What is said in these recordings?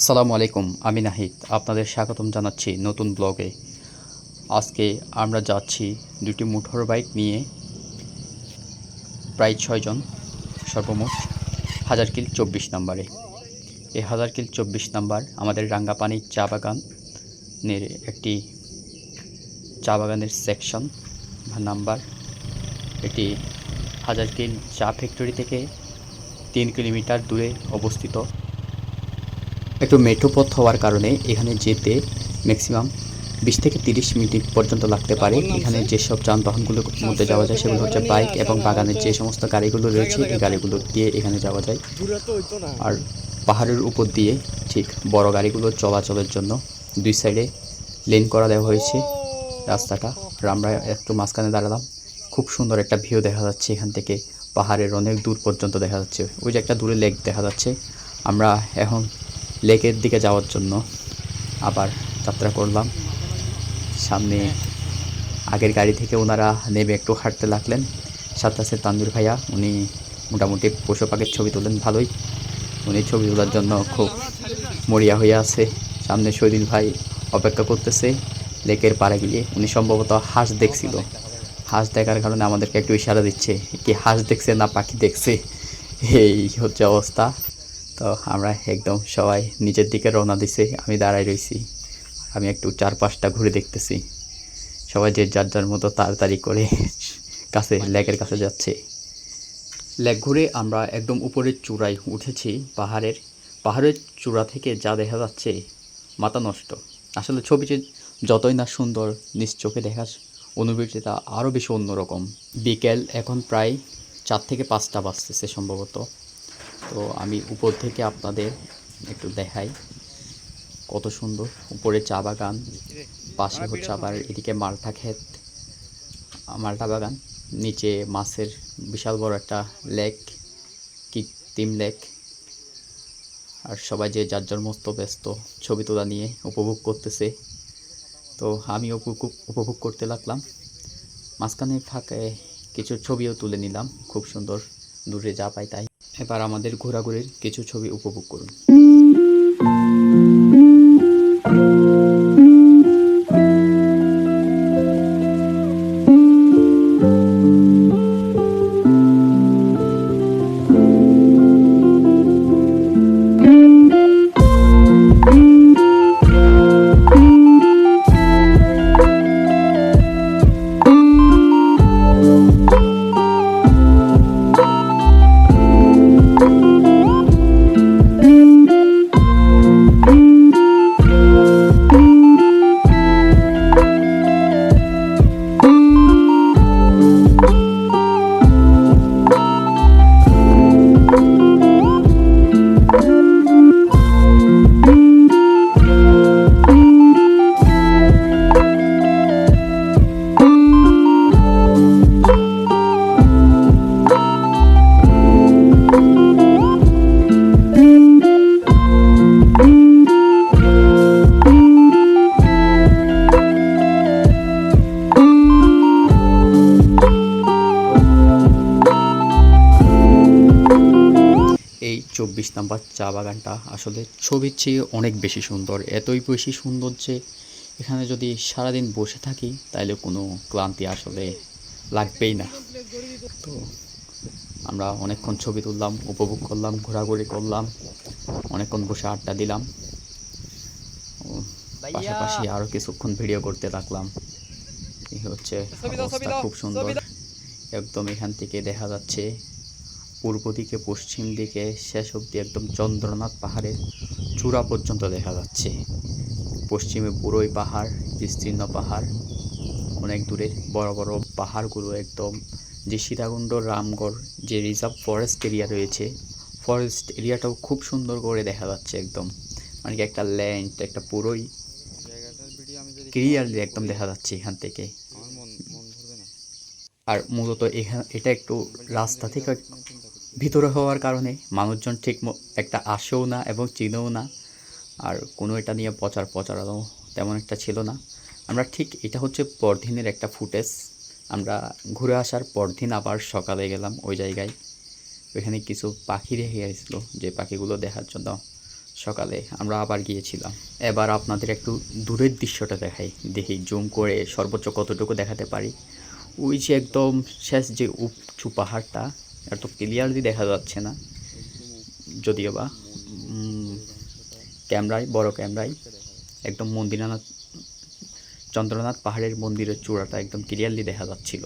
আসসালামু আলাইকুম, আমি নাহিদ। আপনাদের স্বাগতম জানাচ্ছি নতুন ব্লগে। আজকে আমরা যাচ্ছি দুটি মোটর বাইক নিয়ে প্রায় ছয়জন সর্বমোট হাজার কিল চব্বিশ নাম্বারে। এই হাজার কিল চব্বিশ নাম্বার আমাদের রাঙ্গাপানি চা বাগানের একটি চা বাগানের সেকশন বা নাম্বার। এটি হাজার কিল চা ফ্যাক্টরি থেকে তিন কিলোমিটার দূরে অবস্থিত। একটু মেঠো পথ হওয়ার কারণে এখানে যেতে ম্যাক্সিমাম বিশ থেকে তিরিশ মিনিট পর্যন্ত লাগতে পারে। এখানে যেসব যানবাহনগুলোর মধ্যে যাওয়া যায় সেগুলো হচ্ছে বাইক এবং বাগানের যে সমস্ত গাড়িগুলো রয়েছে এই গাড়িগুলো দিয়ে এখানে যাওয়া যায়। আর পাহাড়ের উপর দিয়ে ঠিক বড় গাড়িগুলো চলাচলের জন্য দুই সাইডে লেন করা দেওয়া হয়েছে রাস্তাটা। আর আমরা একটু মাঝখানে দাঁড়ালাম। খুব সুন্দর একটা ভিউ দেখা যাচ্ছে এখান থেকে। পাহাড়ের অনেক দূর পর্যন্ত দেখা যাচ্ছে। ওই যে একটা দূরে লেক দেখা যাচ্ছে। আমরা এখন লেকের দিকে যাওয়ার জন্য আবার যাত্রা করলাম। সামনে আগের গাড়ি থেকে ওনারা নেমে একটু হাঁটতে লাগলেন। সাথে আছে তানজুর ভাইয়া, উনি মোটামুটি পশু পাখির ছবি তোলেন, ভালোই। উনি ছবি তোলার জন্য খুব মরিয়া হয়ে আছে। সামনে শহীদুল ভাই অপেক্ষা করতেছে লেকের পাড়ে গিয়ে। উনি সম্ভবত হাঁস দেখছিল। হাঁস দেখার কারণে আমাদেরকে একটু ইশারা দিচ্ছে কি হাঁস দেখছে না পাখি দেখছে? এই হচ্ছে অবস্থা। তো আমরা একদম সবাই নিচের দিকে রওনা দিছে, আমি দাঁড়াই রয়েছি আমি একটু চারপাশটা ঘুরে দেখতেছি। সবাই যে যার যার মতো তাড়াতাড়ি করে কাছে, লেকের কাছে যাচ্ছে। লেক ঘুরে আমরা একদম উপরের চূড়ায় উঠেছি পাহাড়ের। পাহাড়ের চূড়া থেকে যা দেখা যাচ্ছে, মাথা নষ্ট। আসলে ছবিটি যতই না সুন্দর, নিজ চোখে দেখার অনুভূতিটা আরও বেশি অন্যরকম। বিকেল এখন প্রায় চার থেকে পাঁচটা বাজতেছে সম্ভবত। তো আমি উপর থেকে আপনাদের একটু দেখাই কত সুন্দর। উপরে চা বাগান পাশে হচ্ছে আবার এদিকে মালটা ক্ষেত মালটা বাগান নিচে মাছের বিশাল বড় একটা লেক কৃত্রিম লেক। আর সবাই যে যার যার মস্ত ব্যস্ত ছবি তোলা নিয়ে উপভোগ করতেছে। তো আমি উপভোগ উপভোগ করতে লাগলাম। মাঝখানে ফাঁকায় কিছু ছবিও তুলে নিলাম খুব সুন্দর দূরে যা পাই তাই। এবার আমাদের ঘোরাঘুরির কিছু ছবি উপভোগ করুন। এই চব্বিশ নাম্বার চা বাগানটা আসলে ছবির চেয়ে অনেক বেশি সুন্দর এতই বেশি সুন্দর যে এখানে যদি সারাদিন বসে থাকি তাহলে কোনো ক্লান্তি আসলে লাগবেই না। তো আমরা অনেকক্ষণ ছবি তুললাম উপভোগ করলাম ঘোরাঘুরি করলাম অনেকক্ষণ বসে আড্ডা দিলাম। পাশাপাশি আরও কিছুক্ষণ ভিডিও করতে লাগলাম এই হচ্ছে অবস্থা খুব সুন্দর। একদম এখান থেকে দেখা যাচ্ছে পূর্ব দিকে পশ্চিম দিকে শেষ অবধি একদম চন্দ্রনাথ পাহাড়ের চূড়া পর্যন্ত দেখা যাচ্ছে। পশ্চিমে বুড়োই পাহাড় বিস্তীর্ণ পাহাড় অনেক দূরে বড় বড় পাহাড়গুলো একদম। যে সীতাকুণ্ড রামগড় যে রিজার্ভ ফরেস্ট এরিয়া রয়েছে ফরেস্ট এরিয়াটাও খুব সুন্দর করে দেখা যাচ্ছে একদম। মানে কি একটা ল্যান্ড একটা পুরোই ক্লিয়ারলি একদম দেখা যাচ্ছে এখান থেকে। আর মূলত এখানে এটা একটু রাস্তা থেকে ভিতরে হওয়ার কারণে মানুষজন ঠিক একটা আসেও না এবং চিনেও না। আর কোনো এটা নিয়ে প্রচার প্রচারও তেমন একটা ছিল না। আমরা ঠিক এটা হচ্ছে পরদিনের একটা ফুটেজ। আমরা ঘুরে আসার পরদিন আবার সকালে গেলাম ওই জায়গায়। ওইখানে কিছু পাখি রেখে গেছিল যে পাখিগুলো দেখার জন্য সকালে আমরা আবার গিয়েছিলাম। এবার আপনাদের একটু দূরের দৃশ্যটা দেখাই। দেখি জুম করে সর্বোচ্চ কতটুকু দেখাতে পারি। ওই যে একদম শেষ যে উঁচু পাহাড়টা এত ক্লিয়ারলি দেখা যাচ্ছে না। যদিও বা ক্যামেরায়, বড় ক্যামেরায় একদম মন্দিরানাথ, চন্দ্রনাথ পাহাড়ের মন্দিরের চূড়াটা একদম ক্লিয়ারলি দেখা যাচ্ছিল।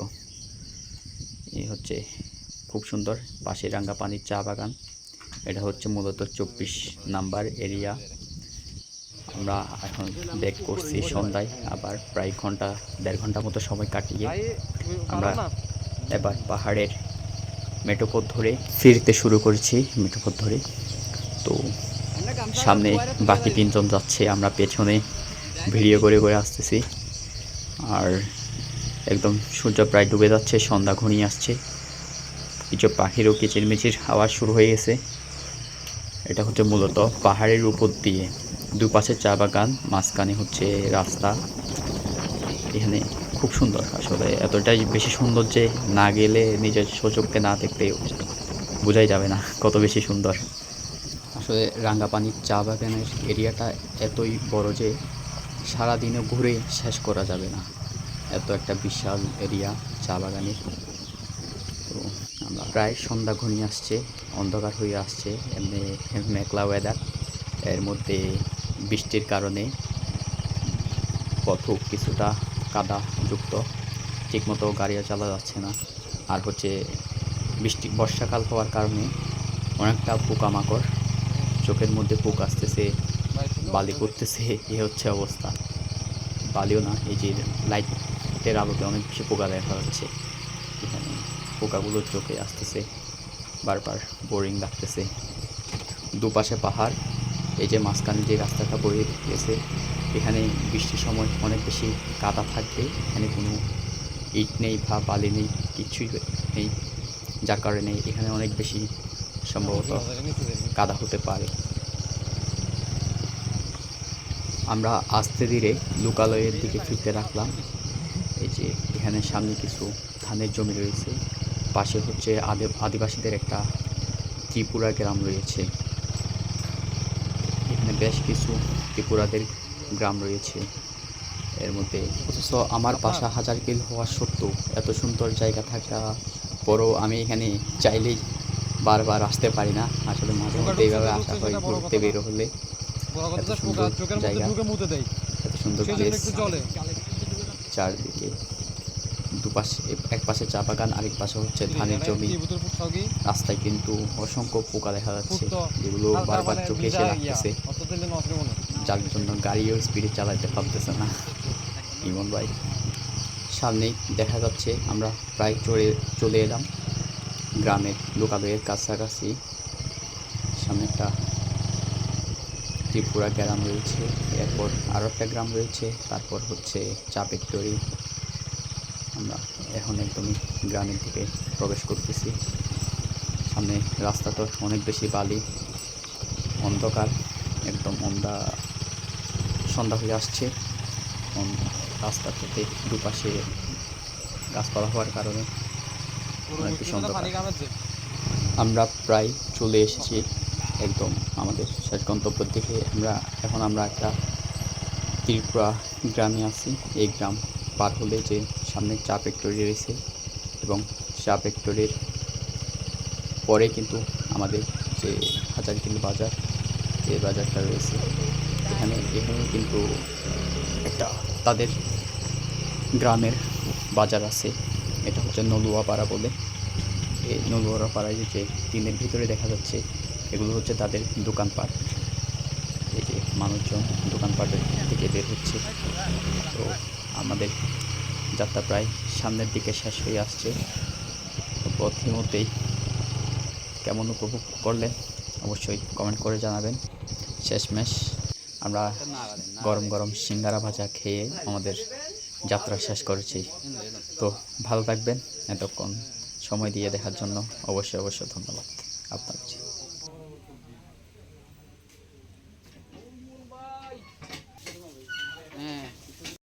এই হচ্ছে খুব সুন্দর পাশে রাঙ্গা পানির চা বাগান। এটা হচ্ছে মূলত চব্বিশ নাম্বার এরিয়া আমরা এখন ব্যাক করছি সন্ধ্যায়, আবার প্রায় ঘণ্টা, দেড় ঘণ্টা মতো সময় কাটিয়ে আমরা এবার পাহাড়ের মেটোপথ ধরে ফিরতে শুরু করেছি মেটোপথ ধরে। তো সামনে বাকি তিনজন যাচ্ছে, আমরা পেছনে ভিডিও করে করে আসতেছি। আর একদম সূর্য প্রায় ডুবে যাচ্ছে, সন্ধ্যা ঘনিয়ে আসছে। কিছু পাখিরও কিচিরমিচির আওয়াজ শুরু হয়ে গেছে। এটা হচ্ছে মূলত পাহাড়ের উপর দিয়ে। দুপাশে চা বাগান, মাঝখানে হচ্ছে রাস্তা। এখানে খুব সুন্দর আসলে এতটাই বেশি সুন্দর যে না গেলে নিজের সচক্ষে না দেখতে বোঝাই যাবে না কত বেশি সুন্দর। আসলে রাঙ্গাপানির চা বাগানের এরিয়াটা এতই বড় যে সারাদিনে ঘুরে শেষ করা যাবে না। এত একটা বিশাল এরিয়া চা বাগানের। তো আমরা প্রায় সন্ধ্যা ঘনিয়ে আসছে, অন্ধকার হয়ে আসছে, এমনি মেঘলা ওয়েদার এর মধ্যে বৃষ্টির কারণে পথ কিছুটা কাদা যুক্ত। ঠিকমতো গাড়িও চালা যাচ্ছে না। আর হচ্ছে বৃষ্টি, বর্ষাকাল হওয়ার কারণে অনেকটা পোকামাকড় চোখের মধ্যে পোক আসতেছে, বালি করতেছে, এ হচ্ছে অবস্থা। বালিও না, এই যে লাইটের আলোতে অনেক বেশি পোকা দেখা যাচ্ছে। এখানে পোকাগুলো চোখে আসতেছে, বারবার বোরিং লাগতেছে। দুপাশে পাহাড়, এই যে মাঝখানে যে রাস্তাটা বয়ে গেছে এখানে বৃষ্টির সময় অনেক বেশি কাদা থাকবে। এখানে কোনো ইট নেই বা বালি নেই, কিছুই নেই। যার কারণে এখানে অনেক বেশি সম্ভবত কাদা হতে পারে। আমরা আস্তে ধীরে লোকালয়ের দিকে ফিরতে রাখলাম এই যে এখানে সামনে কিছু ধানের জমি রয়েছে। পাশে হচ্ছে আদি, আদিবাসীদের একটা ত্রিপুরা গ্রাম রয়েছে। এখানে বেশ কিছু ত্রিপুরাদের গ্রাম রয়েছে। এর মধ্যে অথচ আমার বাসা হাজার কিল হওয়া সত্ত্বেও এত সুন্দর জায়গা থাকা পরও আমি এখানে চাইলেই বারবার আসতে পারি না। আসলে মাঝে মধ্যে এইভাবে আসা হয় ঘুরতে বের হলে। এত সুন্দর জায়গা। এত সুন্দর প্লেস চারদিকে। দুপাশে, এক পাশে চা বাগান, আরেক পাশে হচ্ছে ধানের জমি। রাস্তায় কিন্তু অসংখ্য পোকা দেখা যাচ্ছে, যেগুলো বারবার চোখে এসে লাগতেছে যার জন্য গাড়িও স্পিডে চালাতে পারতেছে না। ইমন ভাই, সামনেই দেখা যাচ্ছে, আমরা প্রায় চলে চলে এলাম গ্রামের লোকালয়ের কাছাকাছি। সামনে একটা ত্রিপুরা গ্রাম রয়েছে, এরপর আরও একটা গ্রাম রয়েছে, তারপর হচ্ছে চাপের ফ্যাক্টরি আমরা এখন একদমই গ্রামের দিকে প্রবেশ করতেছি। সামনে রাস্তা তো অনেক বেশি বালি অন্ধকার একদম অন্ধা সন্ধ্যা হয়ে আসছে। রাস্তার থেকে দুপাশে গাছপালা হওয়ার কারণে অনেক বেশি অন্ধকার। আমরা প্রায় চলে এসেছি একদম আমাদের শেষ গন্তব্যের দিকে। আমরা এখন আমরা একটা ত্রিপুরা গ্রামে আছি এই গ্রাম। পার হলে যে সামনে চা ফ্যাক্টরি রয়েছে এবং চা ফ্যাক্টরির পরে কিন্তু আমাদের যে হাজার হাজারকিল বাজার, যে বাজারটা রয়েছে, এখানে এখানে কিন্তু একটা তাদের গ্রামের বাজার আছে। এটা হচ্ছে নলুয়াপাড়া বলে। এই নলুয়ারা পাড়ায় যে টিনের ভিতরে দেখা যাচ্ছে, এগুলো হচ্ছে তাদের দোকানপাট। এই যে মানুষজন দোকানপাটের থেকে বের হচ্ছে। তো আমাদের যাত্রা প্রায় সামনের দিকে শেষ হয়ে আসছে। পথিমধ্যেই কেমন উপভোগ করলেন অবশ্যই কমেন্ট করে জানাবেন। শেষমেশ আমরা গরম গরম সিঙ্গারা ভাজা খেয়ে আমাদের যাত্রা শেষ করেছি। তো ভালো থাকবেন। এতক্ষণ সময় দিয়ে দেখার জন্য অবশ্যই অবশ্যই ধন্যবাদ। আপনার